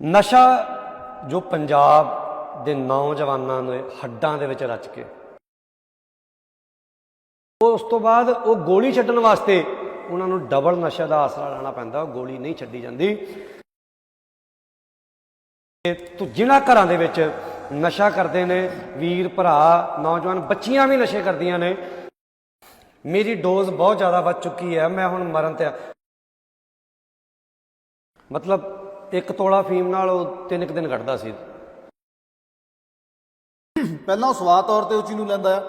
ਨਸ਼ਾ ਜੋ ਪੰਜਾਬ ਦੇ ਨੌਜਵਾਨਾਂ ਨੇ ਹੱਡਾਂ ਦੇ ਵਿੱਚ ਰਚ ਕੇ। ਉਹ ਉਸ ਤੋਂ ਬਾਅਦ ਉਹ ਗੋਲੀ ਛੱਡਣ ਵਾਸਤੇ ਉਹਨਾਂ ਨੂੰ ਡਬਲ ਨਸ਼ਾ ਦਾ ਆਸਰਾ ਲੈਣਾ ਪੈਂਦਾ, ਉਹ ਗੋਲੀ ਨਹੀਂ ਛੱਡੀ ਜਾਂਦੀ। ਤੇ ਤੂੰ ਜਿਨ੍ਹਾਂ ਘਰਾਂ ਦੇ ਵਿੱਚ ਨਸ਼ਾ ਕਰਦੇ ਨੇ, ਵੀਰ, ਭਰਾ, ਨੌਜਵਾਨ, ਬੱਚੀਆਂ ਵੀ ਨਸ਼ੇ ਕਰਦੀਆਂ ਨੇ, ਮੇਰੀ ਡੋਜ਼ ਬਹੁਤ ਜ਼ਿਆਦਾ ਵੱਧ ਚੁੱਕੀ ਹੈ, ਮੈਂ ਹੁਣ ਮਰਨ ਤੇ ਮਤਲਬ ਇੱਕ ਤੋਲਾ ਫੀਮ ਨਾਲ ਉਹ ਤਿੰਨ ਕੁ ਦਿਨ ਕੱਢਦਾ ਸੀ। ਪਹਿਲਾਂ ਉਹ ਸਵਾਦ ਤੌਰ ਤੇ ਉਹ ਚੀਜ਼ ਨੂੰ ਲੈਂਦਾ ਆ।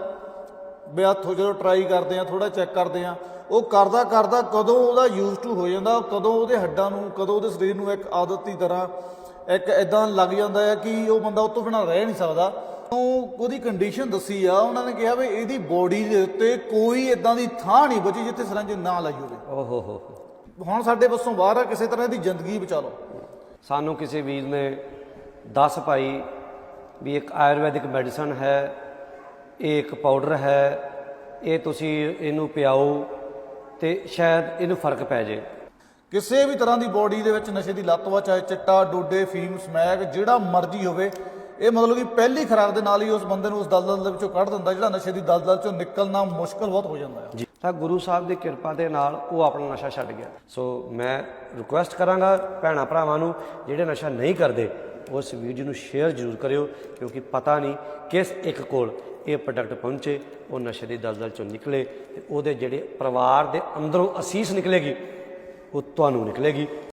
ਵੀ ਆ ਥੋ ਜਦੋਂ ਟਰਾਈ ਕਰਦੇ ਆ ਥੋੜਾ ਚੈੱਕ ਕਰਦੇ ਆ। ਉਹ ਕਰਦਾ ਕਰਦਾ ਕਦੋਂ ਉਹਦਾ ਯੂਜ਼ ਟੂ ਹੋ ਜਾਂਦਾ ਕਦੋਂ ਉਹਦੇ ਹੱਡਾਂ ਨੂੰ ਕਦੋਂ ਉਹਦੇ ਸਰੀਰ ਨੂੰ ਇੱਕ ਆਦਤ ਦੀ ਤਰ੍ਹਾਂ ਇੱਕ ਇਦਾਂ ਲੱਗ ਜਾਂਦਾ ਹੈ ਕਿ ਉਹ ਬੰਦਾ ਉਹ ਤੋਂ ਬਿਨਾਂ ਰਹਿ ਨਹੀਂ ਸਕਦਾ। ਉਹ ਉਹਦੀ ਕੰਡੀਸ਼ਨ ਦੱਸੀ ਆ ਉਹਨਾਂ ਨੇ ਕਿਹਾ ਵੀ ਇਹਦੀ ਬੋਡੀ ਦੇ ਉੱਤੇ ਕੋਈ ਇਦਾਂ ਦੀ ਥਾਂ ਨਹੀਂ ਬਚੀ ਜਿੱਥੇ ਸਰੰਜ ਨਾ ਲਾਈ ਹੋਵੇ। ਓਹ ਹੋ। ਹੁਣ ਸਾਡੇ ਵੱਸੋਂ ਬਾਹਰ ਆ ਕਿਸੇ ਤਰ੍ਹਾਂ ਦੀ ਜ਼ਿੰਦਗੀ ਬਚਾ ਲਓ। ਸਾਨੂੰ ਕਿਸੇ ਵੀਰ ਨੇ ਦੱਸ ਪਾਈ ਵੀ ਇੱਕ ਆਯੁਰਵੈਦਿਕ ਮੈਡੀਸਨ ਹੈ, ਇਹ ਇੱਕ ਪਾਊਡਰ ਹੈ, ਇਹ ਤੁਸੀਂ ਇਹਨੂੰ ਪਿਆਓ ਤੇ ਸ਼ਾਇਦ ਇਹਨੂੰ ਫ਼ਰਕ ਪੈ ਜੇ। ਕਿਸੇ ਵੀ ਤਰ੍ਹਾਂ ਦੀ ਬੋਡੀ ਦੇ ਵਿੱਚ ਨਸ਼ੇ ਦੀ ਲੱਤ ਵਾ ਚਾਹੇ ਚਿੱਟਾ, ਡੋਡੇ, ਫੀਮ, ਸਮੈਕ, ਜਿਹੜਾ ਮਰਜ਼ੀ ਹੋਵੇ ਇਹ ਮਤਲਬ ਕਿ ਪਹਿਲੀ ਖੁਰਾਕ ਦੇ ਨਾਲ ਹੀ ਉਸ ਬੰਦੇ ਨੂੰ ਉਸ ਦਲਦਲ ਦੇ ਵਿੱਚੋਂ ਕੱਢ ਦਿੰਦਾ, ਜਿਹੜਾ ਨਸ਼ੇ ਦੀ ਦਲਦਲ ਚੋਂ ਨਿਕਲਣਾ ਮੁਸ਼ਕਲ ਬਹੁਤ ਹੋ ਜਾਂਦਾ ਹੈ। ਜੀ। ਤਾਂ ਗੁਰੂ ਸਾਹਿਬ ਦੀ ਕਿਰਪਾ ਦੇ ਨਾਲ ਉਹ ਆਪਣਾ ਨਸ਼ਾ ਛੱਡ ਗਿਆ। ਸੋ ਮੈਂ ਰਿਕੁਐਸਟ ਕਰਾਂਗਾ ਭੈਣਾ ਭਰਾਵਾਂ ਨੂੰ, ਜਿਹੜੇ ਨਸ਼ਾ ਨਹੀਂ ਕਰਦੇ, ਉਸ ਵੀਡੀਓ ਨੂੰ ਸ਼ੇਅਰ ਜ਼ਰੂਰ ਕਰਿਓ, ਕਿਉਂਕਿ ਪਤਾ ਨਹੀਂ ਕਿਸ ਇੱਕ ਕੋਲ ਇਹ ਪ੍ਰੋਡਕਟ ਪਹੁੰਚੇ, ਉਹ ਨਸ਼ੇ ਦੀ ਦਲਦਲ ਚੋਂ ਨਿਕਲੇ ਤੇ ਉਹਦੇ ਜਿਹੜੇ ਪਰਿਵਾਰ ਦੇ ਅੰਦਰੋਂ ਅਸੀਸ ਨਿਕਲੇਗੀ, ਉਹ ਤੁਹਾਨੂੰ ਨਿਕਲੇਗੀ।